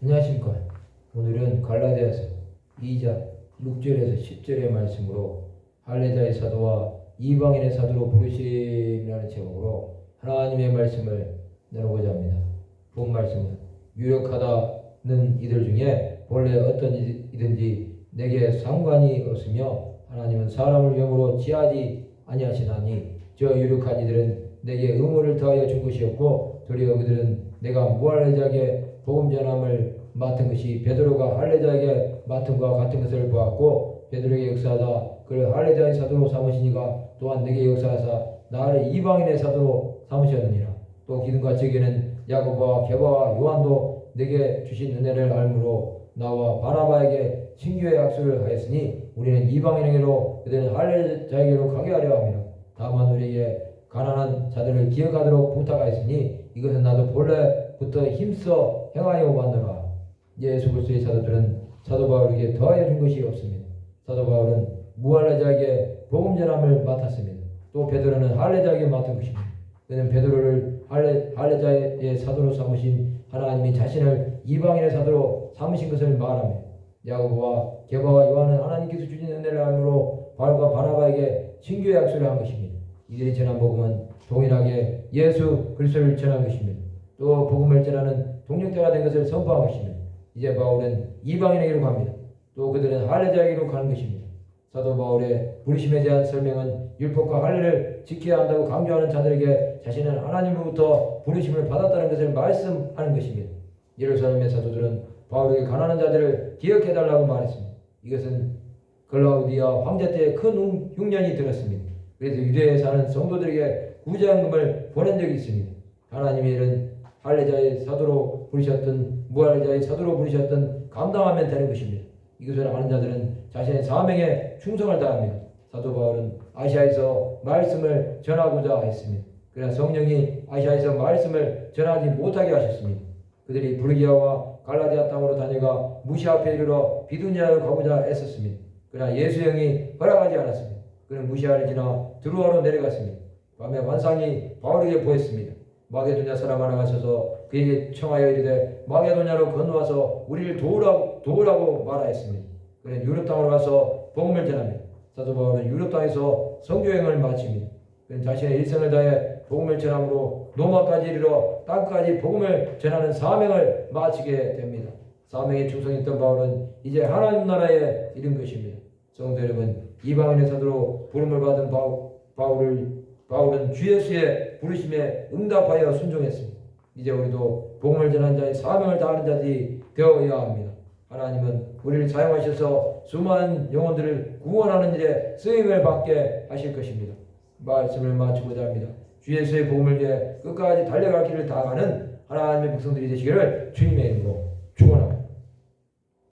안녕하십니까. 오늘은 갈라디아서 2장 6절에서 10절의 말씀으로 할례자의 사도와 이방인의 사도로 부르심이라는 제목으로 하나님의 말씀을 나누고자 합니다. 본 말씀은 유력하다는 이들 중에 본래 어떤 이든지 내게 상관이 없으며 하나님은 사람을 영으로 지하지 아니하시나니 저 유력한 이들은 내게 의무를 더하여 준 것이었고 도리어 그들은 내가 무할례자에게 복음 전함을 맡은 것이 베드로가 할례자에게 맡은 것과 같은 것을 보았고 베드로에게 역사하다 그를 할례자의 사도로 삼으시니가 또한 내게 역사하사 나를 이방인의 사도로 삼으셨느니라. 또 기둥과 제게는 야고보와 게바와 요한도 내게 주신 은혜를 알므로 나와 바나바에게 친교의 약속을 하였으니 우리는 이방인에게로 그들은 할례자에게로 가게 하려 합니다 다만 우리에게 가난한 자들을 기억하도록 부탁하였으니 이것은 나도 본래부터 힘써 행하여 왔노라. 예수 그리스도의 사도들은 사도 바울에게 더하여 준 것이 없습니다. 사도 바울은 무할례자에게 복음 전함을 맡았습니다. 또 베드로는 할례자에게 맡은 것입니다. 그는 베드로를 할례, 할례자의 사도로 삼으신 하나님이 자신을 이방인의 사도로 삼으신 것을 말하며 야고보와 게바와 요한은 하나님께서 주신 은혜를 알므로 바울과 바나바에게 친교의 약속을 한 것입니다. 이들이 전한 복음은 동일하게 예수 그리스도를 전한 것입니다. 또 복음을 전하는 동력자가 된 것을 선포한 것입니다. 이제 바울은 이방인에게로 갑니다. 또 그들은 할례자에게로 가는 것입니다. 사도 바울의 부르심에 대한 설명은 율법과 할례를 지켜야 한다고 강조하는 자들에게 자신은 하나님으로부터 부르심을 받았다는 것을 말씀하는 것입니다. 예루살렘의 사도들은 바울에게 가난한 자들을 기억해 달라고 말했습니다. 이것은 글라우디아 황제 때의 큰 흉년이 들었습니다. 그래서 유대에 사는 성도들에게 구제한금을 보낸 적이 있습니다. 하나님의 일은 할례자의 사도로 부르셨던 무할례자의 사도로 부르셨던 감당하면 되는 것입니다. 이것을 아는 자들은 자신의 사명에 충성을 다합니다. 사도 바울은 아시아에서 말씀을 전하고자 했습니다. 그러나 성령이 아시아에서 말씀을 전하지 못하게 하셨습니다. 그들이 불기아와 갈라디아 땅으로 다녀가 무시 앞에 이르러 비두니아로 가고자 했었습니다. 그러나 예수 형이 허락하지 않았습니다. 그는 무시아를 지나 드루아로 내려갔습니다. 밤에 환상이 바울에게 보였습니다. 마게도냐 사람 하나가 서서 그에게 청하여 이르되 마게도냐로 건너와서 우리를 도우라고, 도우라고 말하였습니다. 그는 유럽 땅으로 가서 복음을 전합니다. 사도 바울은 유럽 땅에서 성교행을 마칩니다. 그는 자신의 일생을 다해 복음을 전함으로 로마까지 이르러 땅까지 복음을 전하는 사명을 마치게 됩니다. 사명에 충성했던 바울은 이제 하나님 나라에 이른 것입니다. 성도 여러분, 이방인의 사도로 부름을 받은 바울, 바울을 바울은 주 예수의 부르심에 응답하여 순종했습니다. 이제 우리도 복음을 전한 자의 사명을 다하는 자들이 되어야 합니다. 하나님은 우리를 사용하셔서 수많은 영혼들을 구원하는 일에 쓰임을 받게 하실 것입니다. 말씀을 마치고자 합니다. 주 예수의 복음을 위해 끝까지 달려갈 길을 다하는 하나님의 백성들이 되시기를 주님의 이름으로 축원합니다.